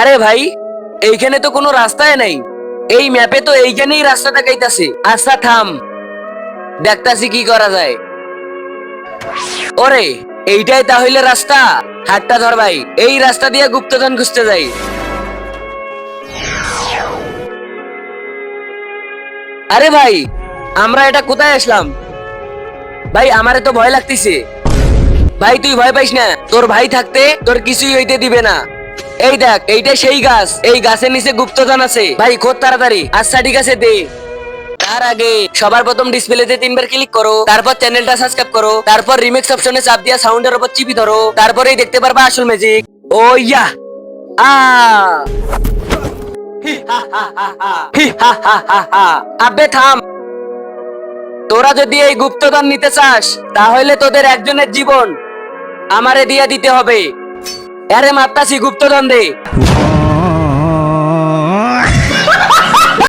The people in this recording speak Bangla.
আরে ভাই, এইখানে তো কোনো রাস্তায় নাই। এই ম্যাপে তো এইখানেই রাস্তা দেখাইতাছে আচ্ছা থাম। দেখতাছি কি করা যায়। ওরে, এইটাই তাহলে রাস্তা। হাতটা ধর ভাই, এই রাস্তা দিয়ে গুপ্তধন খুঁজতে যাই। আরে ভাই, আমরা এটা কোথায় আসলাম? ভাই, আমারে তো ভয় লাগতেছে। ভাই, তুই ভয় পাইস না। তোর ভাই থাকতে তোর কিছুই হইতে দিবে না। এই দেখ, এইটা সেই গাছ। এই গাছের নিচে গুপ্তধন আছে। ভাই, খোদ তাড়াতাড়ি। আচ্ছা ঠিক আছে, দে। তার আগে সবার প্রথম ডিসপ্লেতে তিনবার ক্লিক করো, তারপর চ্যানেলটা সাবস্ক্রাইব করো, তারপর রিমিক্স অপশনে চাপ দিয়া সাউন্ডের উপর চিপি ধরো, তারপরেই দেখতে পারবা আসল ম্যাজিক ও, ইয়া! আ। আবে থাম। তোরা যদি এই গুপ্তধন নিতে চাস, তাহলে তোদের একজনের জীবন আমারে দিয়ে দিতে হবে। আরে মাত্তাসি গুপ্তধন দে।